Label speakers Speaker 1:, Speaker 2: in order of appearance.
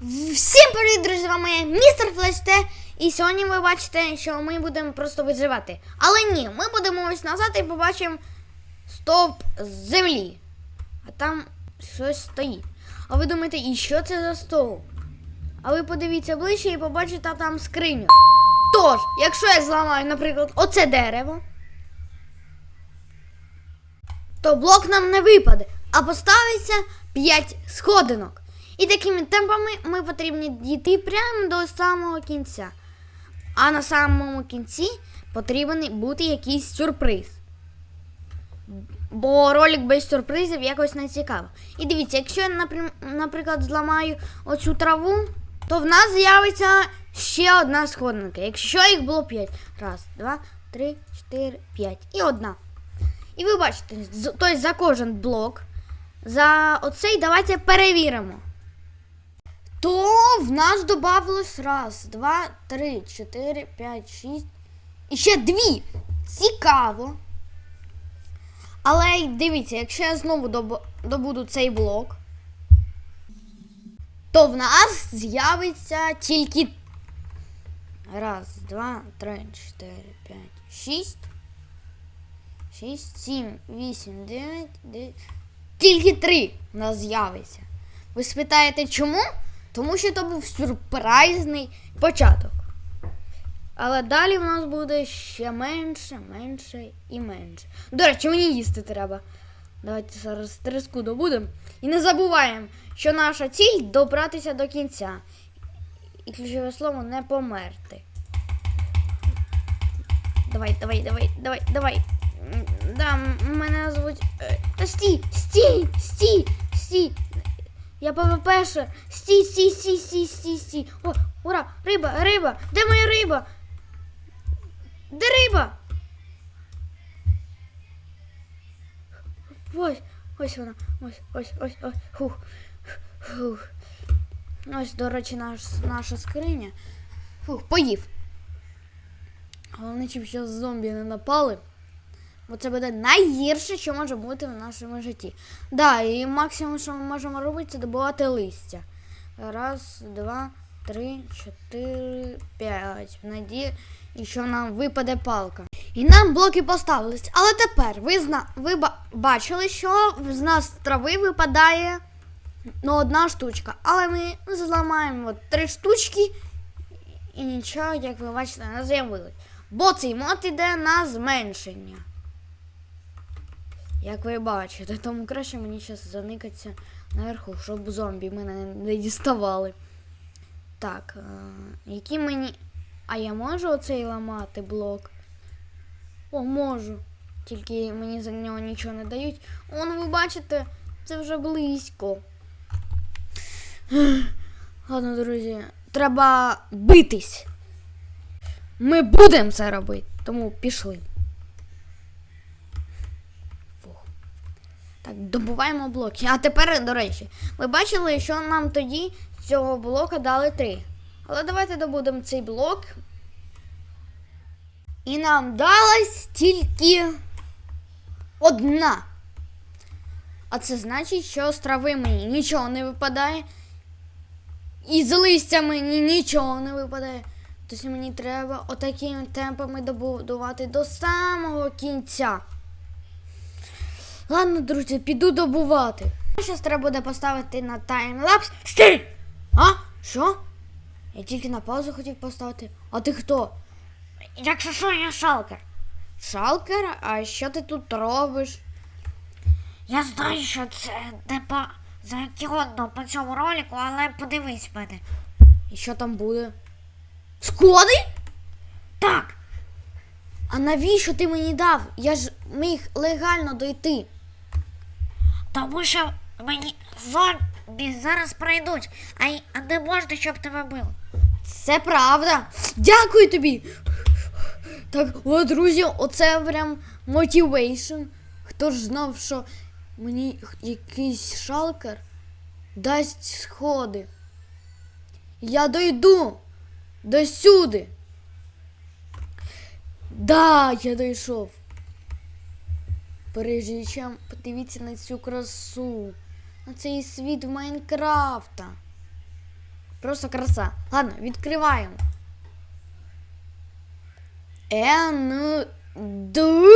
Speaker 1: Всім привіт, друзі! З вами я, містер Флеште. І сьогодні ви бачите, що ми будемо просто виживати. Але ні, ми будемо ось назад і побачимо стовп землі. А там щось стоїть. А ви думаєте, і що це за стовп? А ви подивіться ближче і побачите там скриню. Тож, якщо я зламаю, наприклад, оце дерево, то блок нам не випаде, а поставиться 5 сходинок. І такими темпами ми потрібні дійти прямо до самого кінця. А на самому кінці потрібен бути якийсь сюрприз. Бо ролик без сюрпризів якось не цікаво. І дивіться, якщо я, наприклад, зламаю оцю траву, то в нас з'явиться ще одна сходинка. Якщо їх було 5. Раз, два, три, чотири, п'ять. І одна. І ви бачите, тобто за кожен блок, за оцей давайте перевіримо. То в нас додавалось раз, два, три, чотири, п'ять, шість. І ще дві. Цікаво. Але дивіться, якщо я знову добуду цей блок, то в нас з'явиться тільки. Раз, два, три, чотири, п'ять, шість. Шість, сім, вісім, дев'ять, дев'ять. Тільки три в нас з'явиться. Ви спитаєте чому? Тому що то був сюрпризний початок. Але далі в нас буде ще менше, менше і менше. До речі, мені їсти треба. Давайте зараз треску добудемо. І не забуваємо, що наша ціль добратися до кінця. І ключове слово не померти. Давай, давай, давай, давай, давай. Да, мене звуть. е, Та стій, стій, стій, стій. Я ПВПшер. Стій, стій, стій, стій, стій, стій. О, ура, риба, риба. Де моя риба? Де риба? Ось, ось вона. Ось, ось, ось, ось. Хух. Фух. Ось, до речі, наш, наша скриня. Фух, поїв. Головне, щоб ще зомбі не напали. Бо це буде найгірше, що може бути в нашому житті. Да, і максимум, що ми можемо робити, це добувати листя. Раз, два, три, чотири, п'ять. В надії, що нам випаде палка. І нам блоки поставились. Але тепер ви, зна... ви ба- бачили, що з нас трави випадає ну, одна штучка. Але ми зламаємо три штучки і нічого, як ви бачите, не з'явилось. Бо цей мод іде на зменшення. Як ви бачите, тому краще мені зараз заникатися наверху, щоб зомбі мене не- діставали. Так, е, які мені. А я можу оцей ламати блок? О, можу. Тільки мені за нього нічого не дають. Он, ви бачите, це вже близько. Ладно, друзі, треба битись. Ми будемо це робити, тому пішли. Так, добуваємо блоки. А тепер, до речі, ви бачили, що нам тоді з цього блока дали три. Але давайте добудемо цей блок. І нам далась тільки одна. А це значить, що з трави мені нічого не випадає. І з листя мені нічого не випадає. Тобто мені треба отакими темпами добудувати до самого кінця. Ладно, друзі, піду добувати. Зараз треба буде поставити на таймлапс. Стій! А? Що? Я тільки на паузу хотів поставити. А ти хто? Якщо що, я шалкер. Шалкер? А що ти тут робиш?
Speaker 2: Я знаю, що це не по закінно по цьому ролику, але подивись в мене.
Speaker 1: І що там буде? Сходи?
Speaker 2: Так,
Speaker 1: А навіщо ти мені дав? Я ж міг легально дойти.
Speaker 2: тому що мені зомбі зараз прийдуть, а, не можна, щоб тебе бив.
Speaker 1: Це правда. Дякую тобі. Так, о, друзі, оце прям мотивейшн. Хто ж знав, що мені якийсь шалкер дасть сходи. Я дойду до сюди. Да, я дійшов. Прежде чем подивиться на всю красу. На цей світ в Майнкрафта. Просто краса. Ладно, відкриваємо. Е, ну, ду.